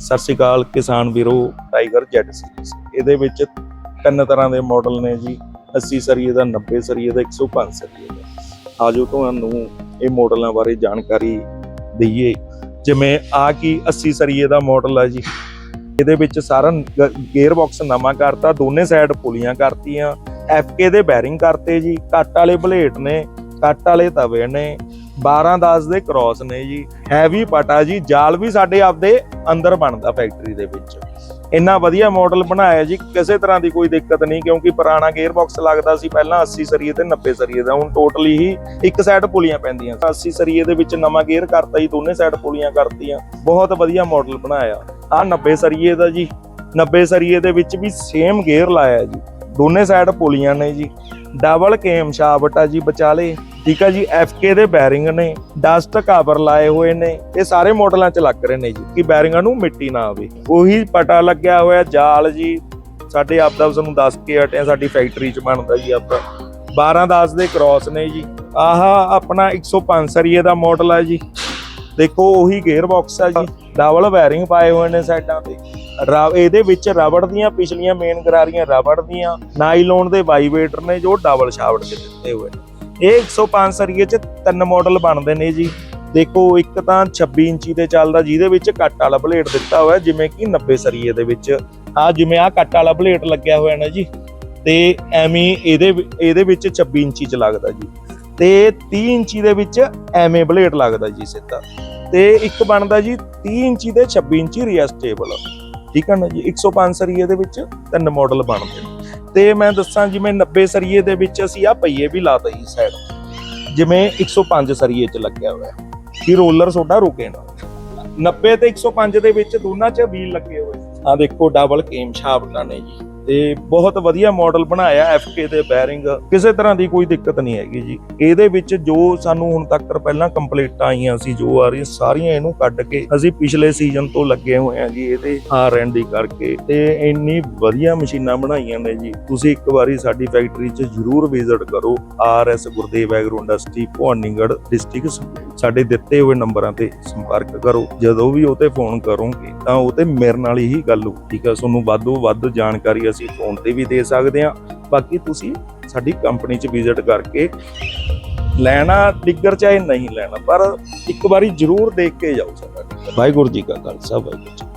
ਸਤਿ ਸ਼੍ਰੀ ਅਕਾਲ, ਕਿਸਾਨ ਵੀਰੋ, ਟਾਈਗਰ ਜੈਟ ਸੀਰੀਜ਼ ਇਹਦੇ ਵਿੱਚ ਤਿੰਨ ਤਰ੍ਹਾਂ ਦੇ ਮਾਡਲ ਨੇ ਜੀ। 80 ਸਰੀਏ ਦਾ 90 ਸਰੀਏ ਦਾ 105 ਸਰੀਏ ਦਾ। ਆਜੋ ਤੁਹਾਨੂੰ ਇਹ ਮਾਡਲਾਂ ਬਾਰੇ ਜਾਣਕਾਰੀ ਦਈਏ। ਜਿਵੇਂ ਆ ਕੀ 80 ਸਰੀਏ ਦਾ ਮਾਡਲ ਆ ਜੀ। ਇਹਦੇ ਵਿੱਚ ਸਾਰਾ ਗੇਅਰ ਬਾਕਸ ਨਵਾਂ ਕਰਤਾ, ਦੋਨੇ ਸਾਈਡ ਪੁਲੀਆਂ ਕਰਤੀਆਂ। ਐਫਕੇ ਦੇ ਬੈਰਿੰਗ ਕਰਤੇ ਜੀ। ਕੱਟ ਵਾਲੇ ਬਲੇਡ ਨੇ, ਕੱਟ ਵਾਲੇ ਤਵੇ ਨੇ। 12 10 ਦੇ ਕ੍ਰਾਸ ਨੇ ਜੀ। ਹੈਵੀ ਪਟਾ ਜੀ। ਜਾਲ ਵੀ ਸਾਡੇ ਆਪਦੇ ਅੰਦਰ ਬਣਦਾ ਫੈਕਟਰੀ ਦੇ ਵਿੱਚ। ਇੰਨਾ ਵਧੀਆ ਮਾਡਲ ਬਣਾਇਆ ਜੀ। ਕਿਸੇ ਤਰ੍ਹਾਂ ਦੀ ਕੋਈ ਦਿੱਕਤ ਨਹੀਂ, ਕਿਉਂਕਿ ਪੁਰਾਣਾ ਗੇਅਰ ਬਾਕਸ ਲੱਗਦਾ ਸੀ। ਪਹਿਲਾਂ 80 ਸਰੀਏ ਤੇ 90 ਸਰੀਏ ਦਾ। ਹੁਣ ਟੋਟਲੀ ਹੀ ਇੱਕ ਸਾਈਡ ਪੁਲੀਆਂ ਪੈਂਦੀਆਂ। 80 ਸਰੀਏ ਦੇ ਵਿੱਚ ਨਵਾਂ ਗੇਅਰ ਕਰਤਾ ਜੀ। ਦੋਨੇ ਸਾਈਡ ਪੁਲੀਆਂ ਕਰਤੀਆਂ। ਬਹੁਤ ਵਧੀਆ ਮਾਡਲ ਬਣਾਇਆ। ਆ 90 ਸਰੀਏ ਦਾ ਜੀ। 90 ਸਰੀਏ ਦੇ ਵਿੱਚ ਵੀ ਸੇਮ ਗੇਅਰ ਲਾਇਆ ਜੀ। ਦੋਨੇ ਸਾਈਡ ਪੁਲੀਆਂ ਨੇ ਜੀ। ਡਬਲ ਕੇਮ ਸ਼ਾਫਟ ਆ ਜੀ ਵਿਚਾਲੇ। ਠੀਕ ਆ ਜੀ ਐਫਕੇ ਦੇ ਬੈਰਿੰਗ ਨੇ ਡਸਟ ਕਵਰ ਲਾਏ ਹੋਏ ਨੇ, ਇਹ ਸਾਰੇ ਮਾਡਲਾਂ 'ਚ ਲੱਗ ਰਹੇ ਨੇ ਜੀ, ਕਿ ਬੈਰਿੰਗਾਂ ਨੂੰ ਮਿੱਟੀ ਨਾ ਆਵੇ। ਉਹੀ ਪਟਾ ਲੱਗਿਆ ਹੋਇਆ ਜਾਲ ਜੀ, ਸਾਡੇ ਆਪਦਾ ਤੁਹਾਨੂੰ ਦੱਸ ਕੇ ਹਟਿਆ ਸਾਡੀ ਫੈਕਟਰੀ 'ਚ ਬਣਦਾ ਜੀ ਆਪਦਾ। 12 10 ਦੇ ਕ੍ਰਾਸ ਨੇ ਜੀ। ਆਹ, ਆਪਣਾ 105 ਸਰੀਏ ਦਾ ਮਾਡਲ ਹੈ ਜੀ। ਦੇਖੋ, ਉਹੀ ਗੇਅਰ ਬਾਕਸ ਆ ਜੀ। ਡਬਲ ਬੈਰਿੰਗ ਪਾਏ ਹੋਏ ਨੇ ਸਾਈਡਾਂ ਤੇ। ਇਹਦੇ ਵਿੱਚ ਰਬੜ ਦੀਆਂ ਪਿਛਲੀਆਂ ਮੇਨ ਗਰਾਰੀਆਂ ਰਬੜ ਦੀਆਂ, ਨਾਈਲੋਨ ਦੇ ਵਾਈਵੇਟਰ ਨੇ ਜੋ ਡਬਲ ਸ਼ਾਫਟ ਦੇ ਦਿੱਤੇ ਹੋਏ ਨੇ। ਇਹ 105 ਸਰੀਏ ਚ ਤਿੰਨ ਮਾਡਲ ਬਣਦੇ ਨੇ ਜੀ। ਦੇਖੋ, ਇੱਕ ਤਾਂ 26 ਇੰਚੀ ਤੇ ਚੱਲਦਾ, ਜਿਹਦੇ ਵਿੱਚ ਕੱਟ ਵਾਲਾ ਬਲੇਡ ਦਿੱਤਾ ਹੋਇਆ, ਜਿਵੇਂ ਕਿ 90 ਸਰੀਏ ਦੇ ਵਿੱਚ। ਆ ਜਿਵੇਂ ਆ ਕੱਟ ਵਾਲਾ ਬਲੇਡ ਲੱਗਿਆ ਹੋਇਆ ਨਾ ਜੀ। ਤੇ ਐਵੇਂ ਇਹਦੇ ਇਹਦੇ ਵਿੱਚ 26 ਇੰਚੀ ਚ ਲੱਗਦਾ ਜੀ। ਤੇ 30 ਇੰਚੀ ਦੇ ਵਿੱਚ ਐਵੇਂ ਬਲੇਡ ਲੱਗਦਾ ਜੀ ਸਿੱਧਾ। ਤੇ ਇੱਕ ਬਣਦਾ ਜੀ 30 ਇੰਚੀ ਤੇ 26 ਇੰਚੀ ਰੀਅਸਟੇਬਲ ਠੀਕ ਹੈ ਨਾ ਜੀ? 105 ਸਰੀਏ ਦੇ ਵਿੱਚ ਤਿੰਨ ਮਾਡਲ ਬਣਦੇ ਤੇ ਮੈਂ ਦੱਸਾਂ ਜਿਵੇਂ 90 ਸਰੀਏ ਦੇ ਵਿੱਚ ਅਸੀਂ ਆ ਪਈਏ ਵੀ ਲਾਤਾ ਜੀ ਸਾਈਡ ਜਿਵੇਂ 105 ਸਰੀਏ ਚ ਲੱਗਿਆ ਹੋਇਆ। ਕਿ ਰੋਲਰ ਤੁਹਾਡਾ ਰੁਕੇ ਨਾ। 90 ਤੇ 105 ਦੇ ਵਿੱਚ ਦੋਨਾਂ 'ਚ ਵੀਲ ਲੱਗੇ ਹੋਏ। ਆ ਦੇਖੋ ਡਬਲ ਕੇਮ ਸ਼ਾਫਟਾਂ ਨੇ ਜੀ। ਤੇ ਬਹੁਤ ਵਧੀਆ ਮਾਡਲ ਬਣਾਇਆ ਐਫਕੇ ਦੇ ਬੈਰਿੰਗ ਕਿਸੇ ਤਰ੍ਹਾਂ ਦੀ ਕੋਈ ਦਿੱਕਤ ਨਹੀਂ ਹੈਗੀ ਜੀ। ਇਹਦੇ ਵਿੱਚ ਜੋ ਸਾਨੂੰ ਹੁਣ ਤੱਕ ਪਹਿਲਾਂ ਕੰਪਲੀਟਾਂ ਆਈਆਂ ਸੀ, ਜੋ ਆ ਰਹੀਆਂ, ਸਾਰੀਆਂ ਇਹਨੂੰ ਕੱਢ ਕੇ ਅਸੀਂ ਪਿਛਲੇ ਸੀਜ਼ਨ ਤੋਂ ਲੱਗੇ ਹੋਏ ਆ ਜੀ ਇਹਦੇ ਆਰ ਐਂਡ ਡੀ ਕਰਕੇ। ਤੇ ਇੰਨੀ ਵਧੀਆ ਮਸ਼ੀਨਾਂ ਬਣਾਈਆਂ ਨੇ ਜੀ। ਤੁਸੀਂ ਇੱਕ ਵਾਰੀ ਸਾਡੀ ਫੈਕਟਰੀ 'ਚ ਜ਼ਰੂਰ ਵਿਜ਼ਿਟ ਕਰੋ। R S Gurdev agro industry Bhawanigarh district ਸਾਡੇ ਦਿੱਤੇ ਹੋਏ ਨੰਬਰਾਂ ਤੇ ਸੰਪਰਕ ਕਰੋ। ਜਦੋਂ ਵੀ ਉਹ ਤੇ ਫੋਨ ਕਰੋਗੇ, ਤਾਂ ਉਹ ਤੇ ਮੇਰੇ ਨਾਲ ਹੀ ਗੱਲ ਹੋ, ਠੀਕ ਹੈ ਤੁਹਾਨੂੰ ਵੱਧੋ ਵੱਧ ਜਾਣਕਾਰੀ ਅਸੀਂ ਫੋਨ ਤੇ ਵੀ ਦੇ ਸਕਦੇ ਹਾਂ। ਬਾਕੀ ਤੁਸੀਂ ਸਾਡੀ ਕੰਪਨੀ 'ਚ ਵਿਜ਼ਿਟ ਕਰਕੇ ਲੈਣਾ ਡਿੱਗਰ ਚਾਹੇ ਨਹੀਂ ਲੈਣਾ, ਪਰ ਇੱਕ ਵਾਰੀ ਜ਼ਰੂਰ ਦੇਖ ਕੇ ਜਾਓ ਸਾਡਾ। ਵਾਹਿਗੁਰੂ ਜੀ ਕਾ ਖਾਲਸਾ, ਵਾਹਿਗੁਰੂ ਜੀ